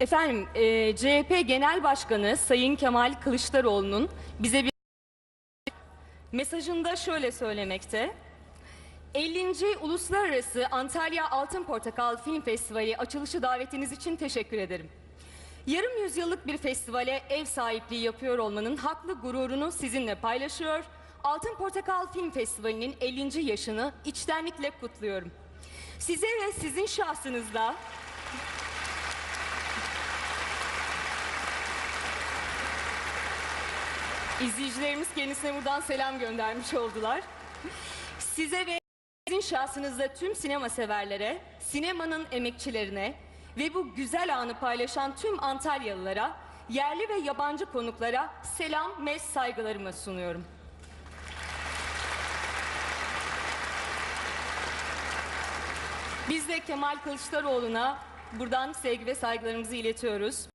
Efendim, e, CHP Genel Başkanı Sayın Kemal Kılıçdaroğlu'nun bize bir mesajında şöyle söylemekte. 50. Uluslararası Antalya Altın Portakal Film Festivali açılışı davetiniz için teşekkür ederim. Yarım yüzyıllık bir festivale ev sahipliği yapıyor olmanın haklı gururunu sizinle paylaşıyor. Altın Portakal Film Festivali'nin 50. yaşını içtenlikle kutluyorum. Size ve sizin şahsınızda İzleyicilerimiz kendisine buradan selam göndermiş oldular. Size ve sizin şahsınızda tüm sinema severlere, sinemanın emekçilerine ve bu güzel anı paylaşan tüm Antalyalılara, yerli ve yabancı konuklara selam ve saygılarımı sunuyorum. Biz de Kemal Kılıçdaroğlu'na buradan sevgi ve saygılarımızı iletiyoruz.